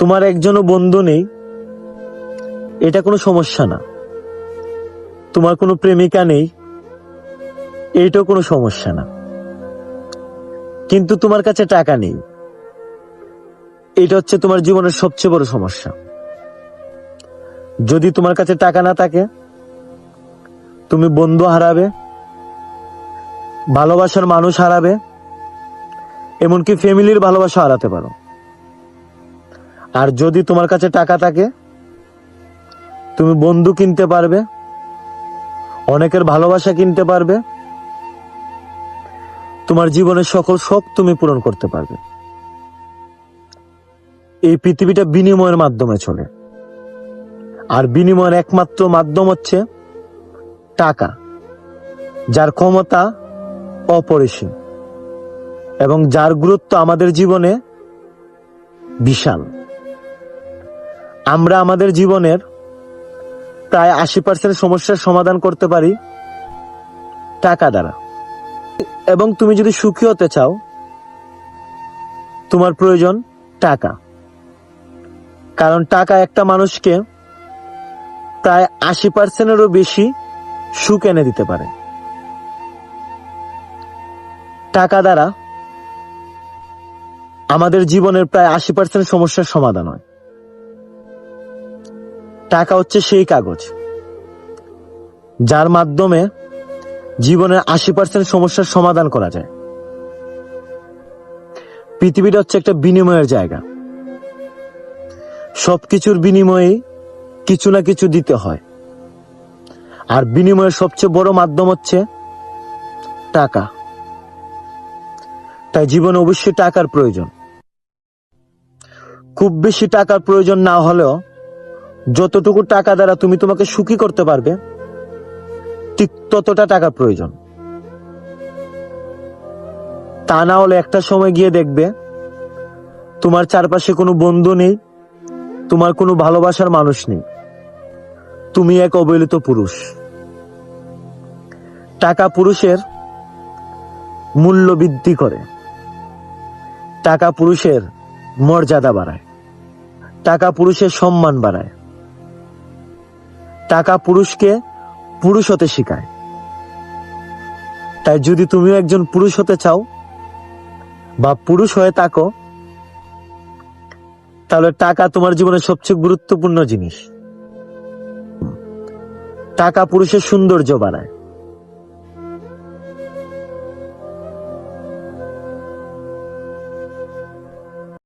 তোমার একজনও বন্ধু নেই, এটা কোনো সমস্যা না। তোমার কোনো প্রেমিকা নেই, এইটাও কোনো সমস্যা না। কিন্তু তোমার কাছে টাকা নেই, এটা হচ্ছে তোমার জীবনের সবচেয়ে বড় সমস্যা। যদি তোমার কাছে টাকা না থাকে, তুমি বন্ধু হারাবে, ভালোবাসার মানুষ হারাবে, এমনকি ফ্যামিলির ভালোবাসা হারাতে পারো। আর যদি তোমার কাছে টাকা থাকে, তুমি বন্ধু কিনতে পারবে, অনেকের ভালোবাসা কিনতে পারবে, তোমার জীবনের সকল শখ তুমি পূরণ করতে পারবে। এই পৃথিবীটা বিনিময়ের মাধ্যমে চলে। আর বিনিময়ের একমাত্র মাধ্যম হচ্ছে টাকা, যার ক্ষমতা অপরিসীম এবং যার গুরুত্ব আমাদের জীবনে বিশাল। আমরা আমাদের জীবনের প্রায় আশি পার্সেন্ট সমস্যার সমাধান করতে পারি টাকা দ্বারা। এবং তুমি যদি সুখী হতে চাও, তোমার প্রয়োজন টাকা। কারণ টাকা একটা মানুষকে প্রায় আশি পার্সেন্টেরও বেশি সুখ এনে দিতে পারে। টাকা দ্বারা আমাদের জীবনের প্রায় আশি পার্সেন্ট সমস্যার সমাধান হয়। টাকা হচ্ছে সেই কাগজ, যার মাধ্যমে জীবনের আশি পার্সেন্ট সমস্যার সমাধান করা যায়। পৃথিবীটা হচ্ছে একটা বিনিময়ের জায়গা। সবকিছুর বিনিময়ে কিছু না কিছু দিতে হয়। আর বিনিময়ের সবচেয়ে বড় মাধ্যম হচ্ছে টাকা। তাই জীবনে অবশ্যই টাকার প্রয়োজন। খুব বেশি টাকার প্রয়োজন না হলেও যতটুকু টাকা দ্বারা তুমি তোমাকে সুখী করতে পারবে, ঠিক ততটা টাকা প্রয়োজন। তা না হলে একটা সময় গিয়ে দেখবে, তোমার চারপাশে কোনো বন্ধু নেই, তোমার কোনো ভালোবাসার মানুষ নেই। তুমি এক অবহেলিত পুরুষ। টাকা পুরুষের মূল্য বৃদ্ধি করে। টাকা পুরুষের মর্যাদা বাড়ায়। টাকা পুরুষের সম্মান বাড়ায়। টাকা পুরুষকে পুরুষ হতে শেখায়। তাই যদি তুমিও একজন পুরুষ হতে চাও বা পুরুষ হয়ে থাকো, তাহলে টাকা তোমার জীবনের সবচেয়ে গুরুত্বপূর্ণ জিনিস। টাকা পুরুষের সৌন্দর্য বাড়ায়।